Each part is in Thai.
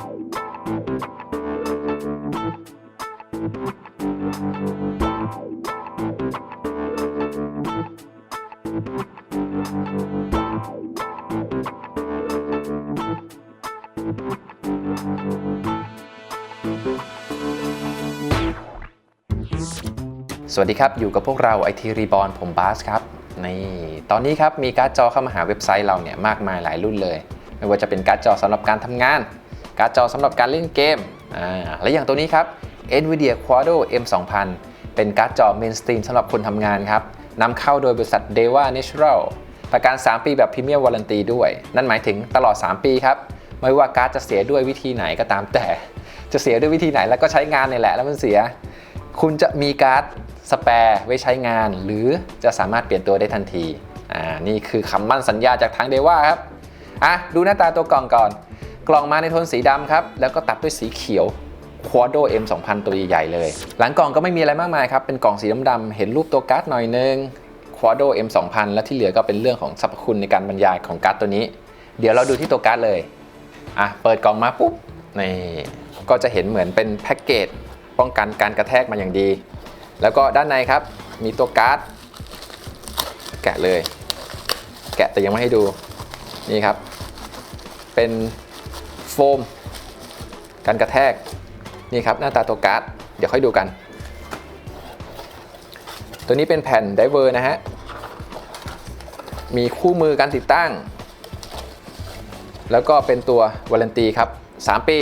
สวัสดีครับ อยู่กับพวกเรา IT Reborn ผมบาสครับนี่ตอนนี้ครับมีการ์ดจอเข้ามาหาเว็บไซต์เราเนี่ยมากมายหลายรุ่นเลย ไม่ว่าจะเป็นการ์ดจอสำหรับการทำงาน การ์ดจอสำหรับการเล่นเกมอ่าและอย่างตัวนี้ครับ NVIDIA Quadro M2000 เป็นการ์ดจอเมนสตรีมสำหรับคนทำงานครับนำเข้าโดยบริษัท Deva Natural ประกัน 3 ปีแบบพรีเมียมวารันตีด้วย นั่นหมายถึงตลอด 3 ปีครับ ไม่ว่าการ์ดจะเสียด้วยวิธีไหนก็ตามแต่ จะเสียด้วยวิธีไหนแล้วก็ใช้งานนี่แหละ แล้วมันเสีย คุณจะมีการ์ดสแปร์ไว้ใช้งาน หรือจะสามารถเปลี่ยนตัวได้ทันที อ่า นี่คือคำมั่นสัญญาจากทางเดว่าครับ อะ ดูหน้าตาตัวกล่องก่อน กล่องมาในโทนสีดำครับ แล้วก็ตัดด้วยสีเขียว Quadro M 2000 ตัวใหญ่เลย หลังกล่องก็ไม่มีอะไรมากมายครับ เป็นกล่องสีดำๆเห็นรูปตัวการ์ดหน่อยนึง Quadro M 2000 แล้วที่เหลือก็เป็นเรื่องของสรรพคุณในการบรรยายของการ์ดตัวนี้ เดี๋ยวเราดูที่ตัวการ์ดเลย อะ เปิดกล่องมาปุ๊บ นี่ ก็จะเห็นเหมือนเป็นแพ็กเกจป้องกันการกระแทกมาอย่างดี แล้วก็ด้านในครับ มีตัวการ์ด แกะเลย แกะแต่ยังไม่ให้ดู นี่ครับ เป็น ฟมกันกระแทกนี่ครับหน้าตาตัวการ์ดเดี๋ยวค่อยดูกัน ตัวนี้เป็นแผ่นไดเวอร์นะฮะ มีคู่มือการติดตั้ง แล้วก็เป็นตัววารันตีครับ 3 ปี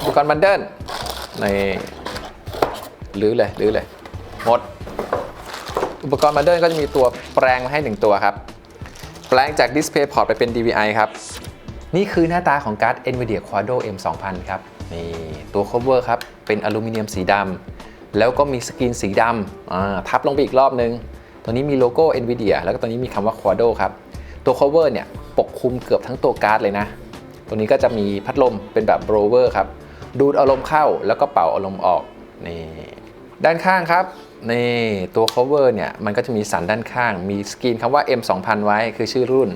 อุปกรณ์บันเดิลในหรือเลยหรือเลยหมด อุปกรณ์บันเดิลก็จะมีตัวแปลงมาให้ 1 ตัวครับ แปลงจาก Display Port ไปเป็น DVI ครับ นี่คือหน้าตาของการ์ด NVIDIA Quadro M 2000ครับ นี่ตัว cover ครับ เป็นอลูมิเนียมสีดำ แล้วก็มีสกรีนสีดำทับลงไปอีกรอบนึง ตัวนี้มีโลโก้ NVIDIA แล้วก็ตัวนี้มีคำว่า Quadro ครับ ตัว cover เนี่ยปกคลุมเกือบทั้งตัวการ์ดเลยนะ ตัวนี้ก็จะมีพัดลมเป็นแบบ blower ครับ ดูดอารมณ์เข้าแล้วก็เป่าอารมณ์ออก นี่ ด้านข้างครับ นี่ตัว cover เนี่ยมันก็จะมีสันด้านข้าง มีสกรีนคำว่า M 2000ไว้คือชื่อรุ่น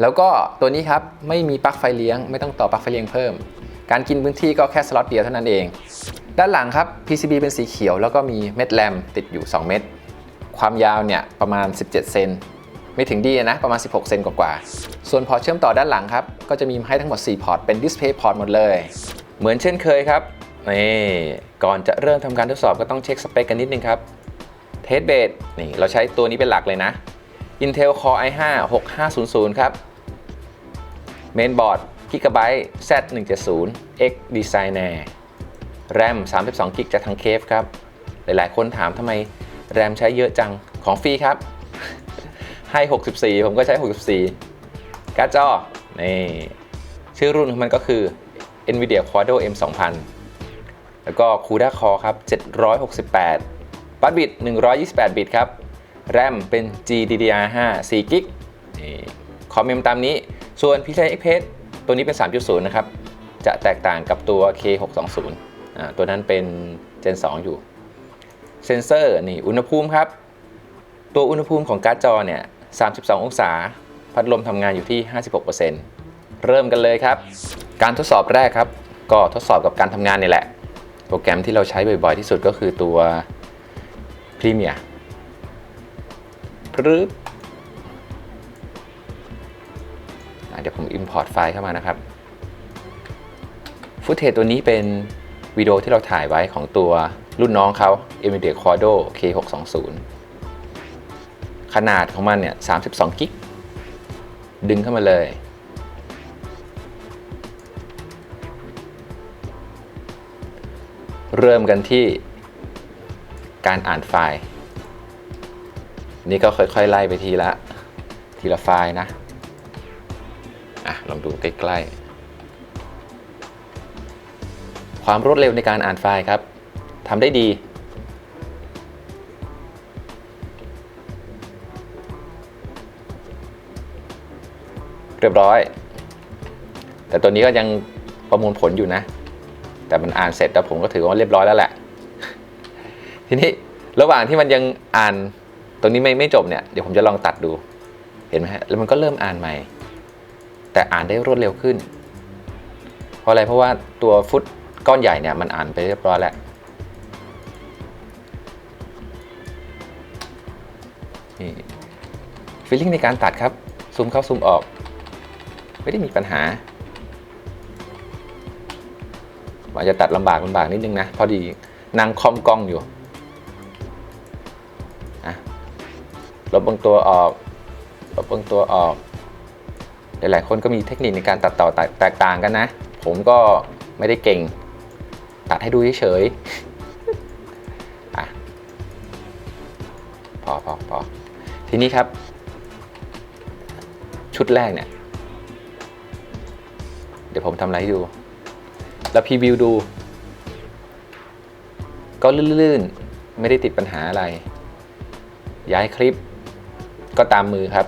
แล้วก็ตัวนี้ครับไม่มีปลั๊กไฟเลี้ยง ไม่ต้องต่อปลั๊กไฟเลี้ยงเพิ่ม การกินพื้นที่ก็แค่สล็อตเดียวเท่านั้นเอง ด้านหลังครับ PCB เป็นสีเขียว แล้วก็มีเม็ดแรมติดอยู่ 2 เม็ดความยาวเนี่ยประมาณ 17 เซนไม่ถึงดีนะประมาณ 16 เซนกว่าๆส่วนพอร์ตเชื่อมต่อด้านหลังครับก็จะมีให้ทั้งหมด 4 พอร์ตเป็น Display Port หมดเลย เหมือนเช่นเคยครับ นี่ก่อนจะเริ่มทำการทดสอบก็ต้องเช็คสเปคกันนิดนึงครับเทสเบดนี่เราใช้ตัวนี้เป็นหลักเลยนะ Intel Core i5 6500 ครับเมนบอร์ด Gigabyte Z170 X Designer RAM 32 g b จากทางเคฟครับ หลายๆ คนถามทำไมแรมใช้เยอะจังของฟรีครับ ให้ 64 ผมก็ใช้ 64 การ์ดจอนี่ชื่อรุ่นของมันก็คือ NVIDIA Quadro M 2000 แล้วก็ CUDA Core ครับ 768 บัตบิต 128 บิตครับ แรมเป็น GDDR5 4กิกนี่คอมเมมตามนี้ ส่วน PCI Express ตัวนี้เป็น 3.0 นะครับ จะแตกต่างกับตัว K620 อ่าตัวนั้นเป็น Gen 2 อยู่ เซนเซอร์นี่อุณหภูมิครับ ตัวอุณหภูมิของการ์ดจอเนี่ย 32 องศา พัดลมทำงานอยู่ที่ 56%เริ่มกันเลยครับ การทดสอบแรกครับ ก็ทดสอบกับการทำงานนี่แหละ รแกรมที่เราใช้บ่อยๆที่สุดก็คือตัว Premiere ปรึ๊บเดี๋ยวผม Import ไฟล์เข้ามานะครับ ฟุตเทจตัวนี้เป็นวิดีโอที่เราถ่ายไว้ของตัวรุ่นน้องเขา NVIDIA Quadro K620 ขนาดของมันเนี่ย 32 กิก ดึงเข้ามาเลย เริ่มกันที่การอ่านไฟล์ นี่ก็ค่อยๆ ไล่ไปทีละ ทีละไฟล์นะ อะ ลองดูใกล้ๆ ความรวดเร็วในการอ่านไฟล์ครับทำได้ดี เรียบร้อย แต่ตัวนี้ก็ยังประมวลผลอยู่นะ แต่มันอ่านเสร็จแล้วผมก็ถือว่าเรียบร้อยแล้วแหละ ทีนี้ระหว่างที่มันยังอ่านตรงนี้ไม่ไม่จบเนี่ยเดี๋ยวผมจะลองตัดดู เห็นไหมฮะแล้วมันก็เริ่มอ่านใหม่ แต่อ่านได้รวดเร็วขึ้น เพราะอะไรเพราะว่าตัวฟุตก้อนใหญ่เนี่ยมันอ่านไปเรียบร้อยแล้วนี่ฟีลลิ่งในการตัดครับซูมเข้าซูมออก ไม่ได้มีปัญหา อาจจะตัดลำบากลำบากนิดนึงนะ พอดีนั่งคอมกล้องอยู่อะลบบางตัวออกลบบางตัวออก หลายๆคนก็มีเทคนิคในการตัดต่อแตกต่างกันนะ ผมก็ไม่ได้เก่ง ตัดให้ดูเฉยๆอะพอพอพอทีนี้ครับ ชุดแรกเนี่ย เดี๋ยวผมทำอะไรให้ดู แล้วพรีวิวดู ก็ลื่นๆ ไม่ได้ติดปัญหาอะไร ย้ายคลิปก็ตามมือครับ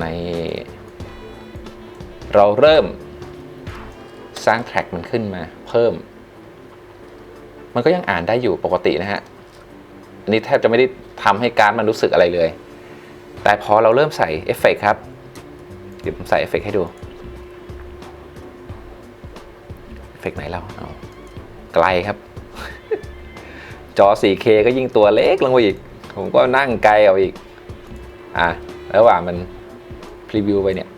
ใน เราเริ่มสร้างแทร็กมันขึ้นมาเพิ่ม มันก็ยังอ่านได้อยู่ปกตินะฮะ อันนี้แทบจะไม่ได้ทำให้การมันรู้สึกอะไรเลย แต่พอเราเริ่มใส่เอฟเฟกต์ครับ เดี๋ยวผมใส่เอฟเฟกต์ให้ดู กไหนเราเอาไกลครับ จอ 4K ก็ยิ่งตัวเล็กลงไปอีก ผมก็นั่งไกลเอาอีก อะระหว่างมันพรีวิวไปเนี่ย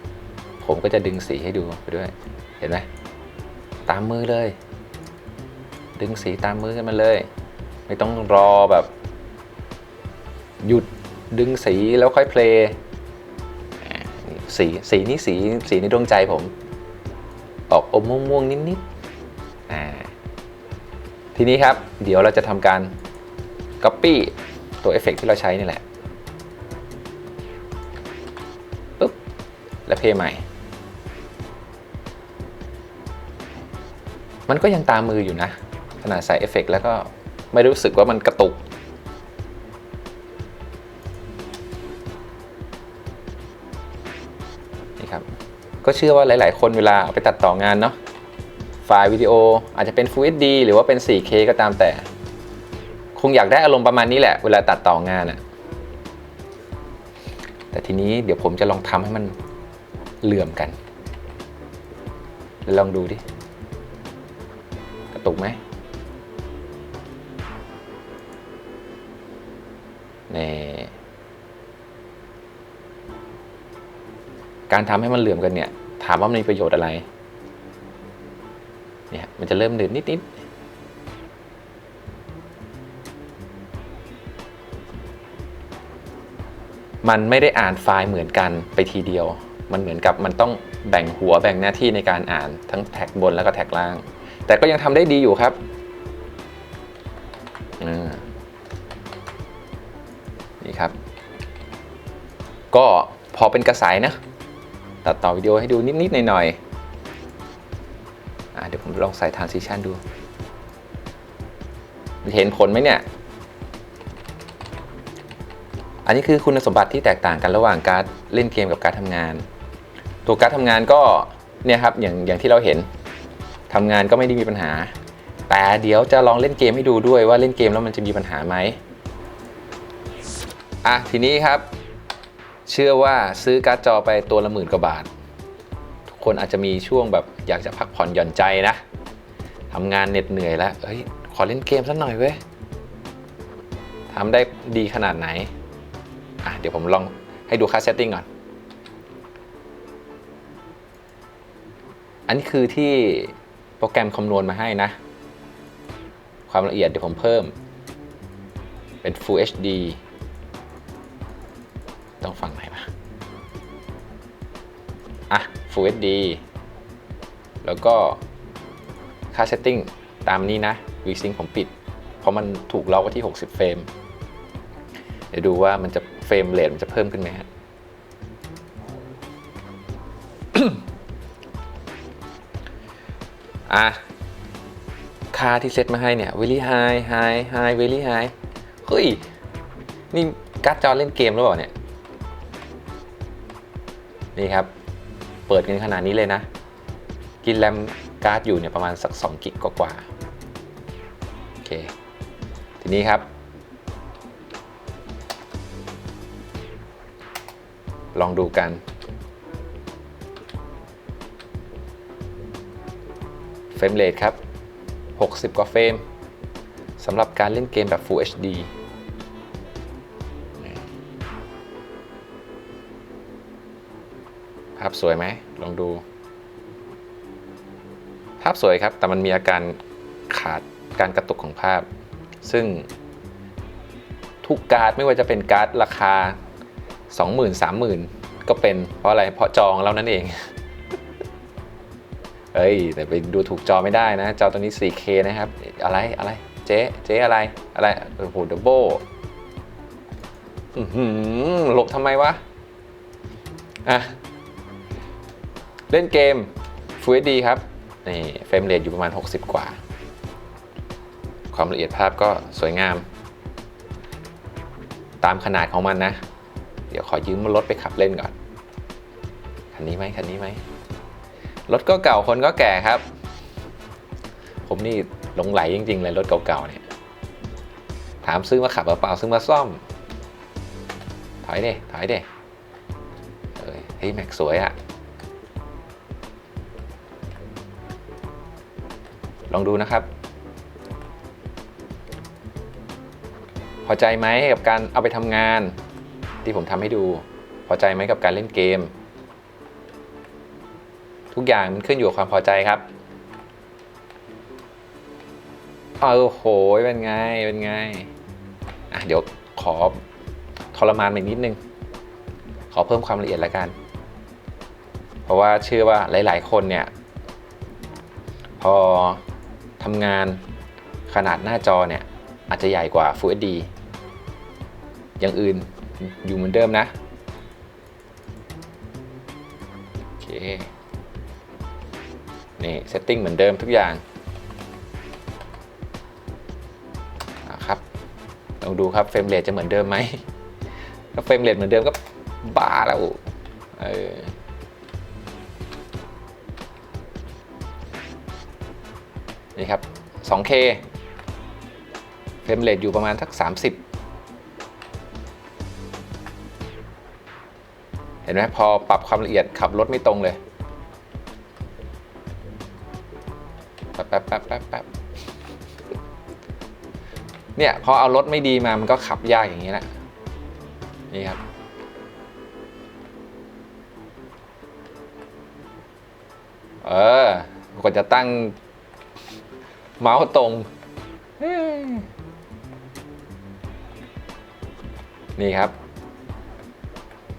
ผมก็จะดึงสีให้ดูไปด้วย เห็นไหมตามมือเลย ดึงสีตามมือกันมาเลย ไม่ต้องรอแบบ หยุดดึงสีแล้วค่อยเพลย์สีสีนี้สีสีในดวงใจผม ออกอมม่วงๆนิด ทีนี้ครับ เดี๋ยวเราจะทำการ Copy ตัวเอฟเฟกที่เราใช้นี่แหละปุ๊บแล้วเพย์ใหม่ มันก็ยังตามมืออยู่นะ ขนาดใส่เอฟเฟกต์แล้วก็ไม่รู้สึกว่ามันกระตุก นี่ครับ ก็เชื่อว่าหลาย ๆ คนเวลาเอาไปตัดต่องานเนาะ ฟล์วิดีโอ อาจจะเป็น Full HD หรือว่าเป็น 4K ก็ตามแต่ คงอยากได้อารมณ์ประมาณนี้แหละ เวลาตัดต่องานอะแต่ทีนี้เดี๋ยวผมจะลองทำให้มันเหลื่อมกัน ลองดูดิ กระตุกไหมนี่การทำให้มันเหลื่อมกันเนี่ย ถามว่ามันมีประโยชน์อะไร มันจะเริ่มเดินนิดๆมันไม่ได้อ่านไฟล์เหมือนกันไปทีเดียว มันเหมือนกับมันต้องแบ่งหัวแบ่งหน้าที่ในการอ่านทั้งแท็กบนแล้วก็แท็กล่าง แต่ก็ยังทำได้ดีอยู่ครับ นี่ครับ ก็พอเป็นกระสายนะ ตัดต่อวิดีโอให้ดูนิด ๆ หน่อยๆอะ เดี๋ยวผมลองใส่ transition ดู เห็นผลไหมเนี่ย อันนี้คือคุณสมบัติที่แตกต่างกันระหว่างการเล่นเกมกับการทำงาน ตัวการทำงานก็เนี่ยครับอย่างอย่างที่เราเห็นทำงานก็ไม่ได้มีปัญหา แต่เดี๋ยวจะลองเล่นเกมให้ดูด้วยว่าเล่นเกมแล้วมันจะมีปัญหาไหมอะทีนี้ครับ เชื่อว่าซื้อการ์ดจอไปตัวละหมื่นกว่าบาท คนอาจจะมีช่วงแบบอยากจะพักผ่อนหย่อนใจนะทำงานเหน็ดเหนื่อยแล้วเฮ้ยขอเล่นเกมสักหน่อยเว้ยทำได้ดีขนาดไหนอะเดี๋ยวผมลองให้ดูค่าเซตติ้งก่อน อันนี้คือที่โปรแกรมคำนวณมาให้นะ ความละเอียดเดี๋ยวผมเพิ่ม เป็น Full HD ต้องฟังไหนมาอะ Full HD แล้วก็ค่าเซตติ้งตามนี้นะ VSync ผมปิด เพราะมันถูกล็อกไว้ที่ 60 เฟรม เดี๋ยวดูว่ามันจะเฟรมเรทมันจะเพิ่มขึ้นไหมฮะอะค่าที่เซตมาให้เนี่ย very high high high very high เฮ้ย นี่การ์ดจอเล่นเกมหรือเปล่าเนี่ย นี่ครับ เปิดกันขนาดนี้เลยนะ กินแรมการ์ดอยู่เนี่ยประมาณสัก2กิกกว่าโอเค ทีนี้ครับ ลองดูกันเฟรมเรทครับ 60 กว่าเฟรมสำหรับการเล่นเกมแบบ Full HD สวยไหมลองดู ภาพสวยครับ แต่มันมีอาการขาดการกระตุกของภาพ ซึ่งทุกการ์ดไม่ว่าจะเป็นการ์ดราคา 20,000 30,000 ก็เป็นเพราะอะไรเพราะจองแล้วนั่นเองเฮ้ย แต่ไปดูถูกจอไม่ได้นะ จอตัวนี้ 4K นะครับ อะไรอะไรเจ๊เจ๊อะไรอะไรโอ้โหดับเบิลอื้อหือหลบทำไมวะ อะ เล่นเกม Full HD ครับนี่เฟรมเรทอยู่ประมาณ 60 กว่า ความละเอียดภาพก็สวยงาม ตามขนาดของมันนะ เดี๋ยวขอยืมรถไปขับเล่นก่อน คันนี้ไหมคันนี้ไหมรถก็เก่าคนก็แก่ครับ ผมนี่หลงไหลจริงๆเลยรถเก่าๆเนี่ยถามซื้อมาขับเปล่าซื้อมาซ่อม ถอยเด้ถอยเด้เฮ้ยแม็กสวยอะ ลองดูนะครับ พอใจไหมกับการเอาไปทำงาน ที่ผมทำให้ดู พอใจไหมกับการเล่นเกม ทุกอย่างมันขึ้นอยู่กับความพอใจครับโอ้โหเป็นไง เป็นไง อะ เดี๋ยวขอทรมานอีกนิดนึง ขอเพิ่มความละเอียดละกัน เพราะว่าเชื่อว่าหลาย ๆ คนเนี่ย พอ ทำงานขนาดหน้าจอเนี่ยอาจจะใหญ่กว่า Full HD อย่างอื่นอยู่เหมือนเดิมนะ โอเค นี่เซตติ้งเหมือนเดิมทุกอย่างอะครับลองดูครับเฟรมเรทจะเหมือนเดิมไหมถ้าเฟรมเรทเหมือนเดิมก็บ้าแล้วเออ นี่ครับ 2K เฟรมเรทอยู่ประมาณทัก 30 เห็นไหมพอปรับความละเอียดขับรถไม่ตรงเลยแป๊บแป๊บแป๊บแป๊บแป๊บเนี่ยพอเอารถไม่ดีมามันก็ขับยากอย่างนี้แหละนี่ครับเออกว่าจะตั้ง เมาส์ตรง นี่ครับ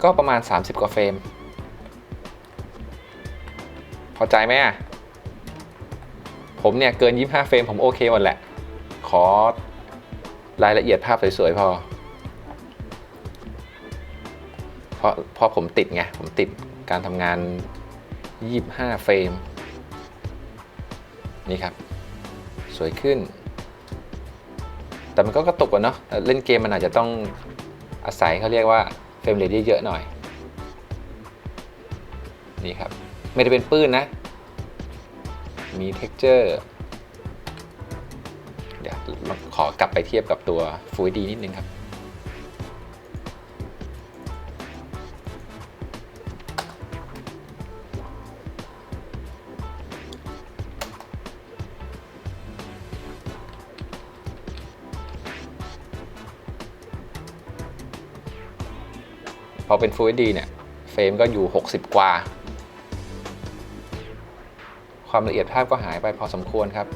ก็ประมาณ 30 กว่าเฟรม พอใจไหมอะ ผมเนี่ย เกิน 25 เฟรม ผมโอเคหมดแหละ ขอรายละเอียดภาพสวย ๆ พอ เพราะเพราะผมติดไง ผมติดการทำงาน 25 เฟรม นี่ครับ สวยขึ้น แต่มันก็กระตุกอะเนาะเล่นเกมมันอาจจะต้องอาศัยเขาเรียกว่าเฟรมเรทเยอะๆหน่อย นี่ครับ ไม่ได้เป็นปื้นนะ มีเท็กเจอร์เดี๋ยวขอกลับไปเทียบกับตัวฟูดีนิดนึงครับ พอเป็น Full HD เนี่ย เฟรมก็อยู่ 60 กว่า ความละเอียดภาพก็หายไปพอสมควรครับ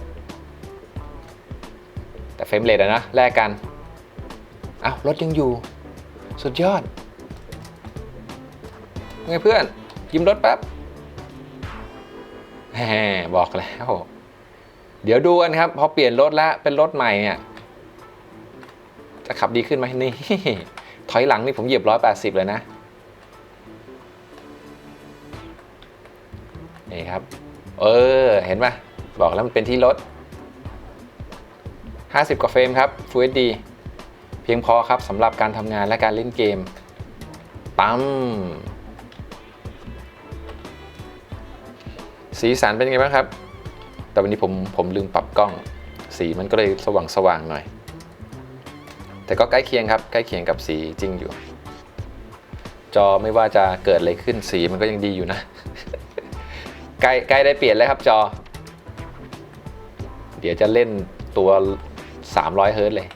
แต่เฟรมเรทอะนะแลกกันอ้าวรถยังอยู่ สุดยอดไงเพื่อน ยิ้มรถแป๊บแหมบอกแล้วเดี๋ยวดูกันครับ พอเปลี่ยนรถแล้วเป็นรถใหม่เนี่ย จะขับดีขึ้นไหมนี่ อยหลังนี่ผมเหยียบ180เลยนะ นี่ครับ เออ เห็นปะบอกแล้วมันเป็นที่รถ50 กว่าเฟรมครับ Full HD เพียงพอครับสำหรับการทำงานและการเล่นเกม ปั๊ม สีสันเป็นไงบ้างครับ แต่วันนี้ผมผมลืมปรับกล้อง สีมันก็เลยสว่างสว่างหน่อย แต่ก็ใกล้เคียงครับใกล้เคียงกับสีจริงอยู่ จอไม่ว่าจะเกิดอะไรขึ้นสีมันก็ยังดีอยู่นะใกล้ใกล้ได้เปลี่ยนแล้วครับจอ เดี๋ยวจะเล่นตัว300เฮิร์ตเลย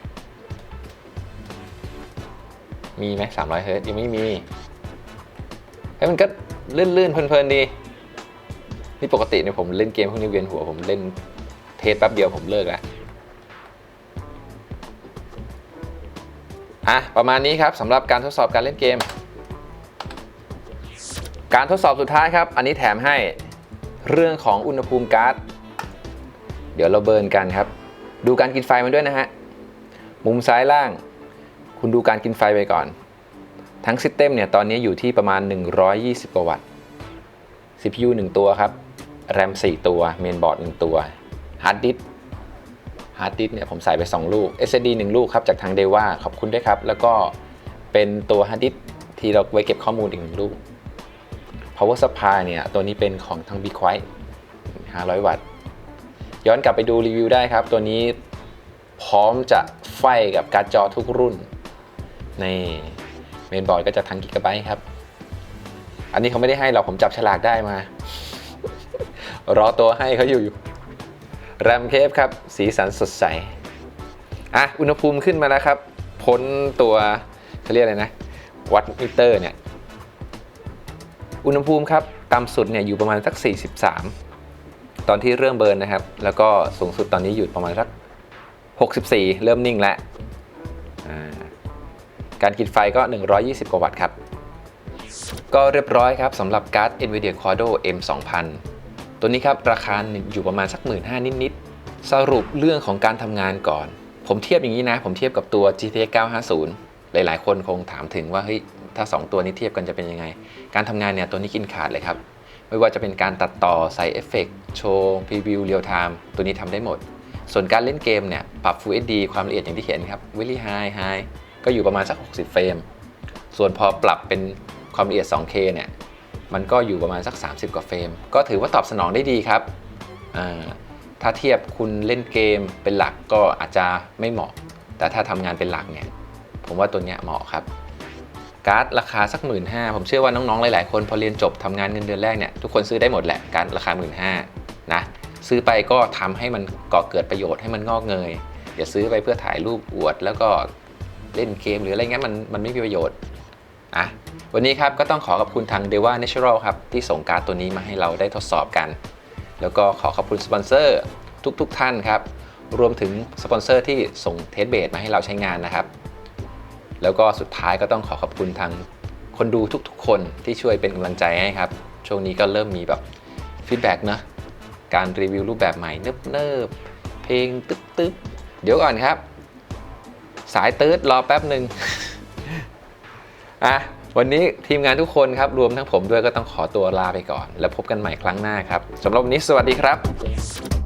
มีไหม300เฮิร์ตยังไม่มีเฮ้ยมันก็ลื่นๆเพลินๆดี นี่ปกติเนี่ยผมเล่นเกมพวกนี้เวียนหัวผมเล่นเทสแป๊บเดียวผมเลิกแล้ว อะประมาณนี้ครับสำหรับการทดสอบการเล่นเกม การทดสอบสุดท้ายครับ อันนี้แถมให้เรื่องของอุณหภูมิการ์ด เดี๋ยวเราเบิร์นกันครับ ดูการกินไฟมันด้วยนะฮะ มุมซ้ายล่าง คุณดูการกินไฟไปก่อน ทั้งซิสเต็มเนี่ยตอนนี้อยู่ที่ประมาณ 120 กว่าวัตต์ CPU 1 ตัวครับแรม4ตัว เมนบอร์ด 1 ตัว ฮาร์ดดิสก์าร์ดดิสก์เนี่ยผมใส่ไป 2 ลูก SSD 1 ลูกครับจากทางเดว่าขอบคุณด้วยครับ แล้วก็เป็นตัวฮาร์ดดิสก์ที่เราไว้เก็บข้อมูลอีก1ลูก power supply เนี่ยตัวนี้เป็นของทาง b q u i e 500 วัตต์ ย้อนกลับไปดูรีวิวได้ครับ ตัวนี้พร้อมจะไฟกับการ์ดจอทุกรุ่นในเมนบอร์ดก็จะทั้งกิกะไบต์ครับ อันนี้เขาไม่ได้ให้เราผมจับฉลากได้มา รอตัวให้เขาอยู่อยู่ แรมเคฟครับ สีสันสดใส อะ อุณหภูมิขึ้นมาแล้วครับ พ้นตัวเขาเรียกอะไรนะ วัดมิเตอร์เนี่ย อุณหภูมิครับต่ำสุดเนี่ยอยู่ประมาณสัก 43 ตอนที่เริ่มเบิร์นนะครับ แล้วก็สูงสุดตอนนี้อยู่ประมาณสัก 64 เริ่มนิ่งแล้ว การกินไฟก็ 120 กว่าวัตต์ครับ ก็เรียบร้อยครับสำหรับการ์ด NVIDIA Quadro M 2000 ตัวนี้ครับราคาอยู่ประมาณสัก1 5ื่นห้านิดๆ สรุปเรื่องของการทำงานก่อน ผมเทียบอย่างนี้นะ ผมเทียบกับตัว GTX 950 หลายๆ คนคงถามถึงว่าเฮ้ยถ้า 2 ตัวนี้เทียบกันจะเป็นยังไง การทำงานเนี่ยตัวนี้กินขาดเลยครับ ไม่ว่าจะเป็นการตัดต่อใส่เอฟเฟกต์โชว์พรีวิวเรียลไทม์ตัวนี้ทำได้หมด ส่วนการเล่นเกมเนี่ยปรับ Full HD ความละเอียดอย่างที่เห็นครับ Very High High ก็อยู่ประมาณสัก 60 เฟรม ส่วนพอปรับเป็นความละเอียด 2K เนี่ย มันก็อยู่ประมาณสัก 30 กว่าเฟรม ก็ถือว่าตอบสนองได้ดีครับถ้าเทียบคุณเล่นเกมเป็นหลักก็อาจจะไม่เหมาะ แต่ถ้าทำงานเป็นหลักเนี่ย ผมว่าตัวเนี้ยเหมาะครับ การ์ดราคาสัก1 5ื่นห้าผมเชื่อว่าน้องๆ หลายๆ คนพอเรียนจบทำงานเงินเดือนแรกเนี่ยทุกคนซื้อได้หมดแหละการ์ดราคา1 5ื่นห้านะซื้อไปก็ทำให้มันก่อเกิดประโยชน์ให้มันงอกเงยอย่าซื้อไปเพื่อถ่ายรูปอวด แล้วก็เล่นเกมหรืออะไรเงี้ยมันมันไม่มีประโยชน์ อะวันนี้ครับก็ต้องขอขอบคุณทาง d e v a Natural ครับที่ส่งการ์ดตัวนี้มาให้เราได้ทดสอบกัน แล้วก็ขอขอบคุณสปอนเซอร์ทุกๆท่านครับ รวมถึงสปอนเซอร์ที่ส่งเทสเบดมาให้เราใช้งานนะครับ แล้วก็สุดท้ายก็ต้องขอขอบคุณทางคนดูทุกๆ คนที่ช่วยเป็นกำลังใจให้ครับ ช่วงนี้ก็เริ่มมีแบบฟีดแบ็กนะการรีวิวรูปแบบใหม่เนิบๆเพลงตึ๊บๆเดี๋ยวก่อนครับ สายตืดรอแป๊บหนึ่ง อะวันนี้ทีมงานทุกคนครับรวมทั้งผมด้วยก็ต้องขอตัวลาไปก่อน แล้วพบกันใหม่ครั้งหน้าครับสำหรับวันนี้สวัสดีครับ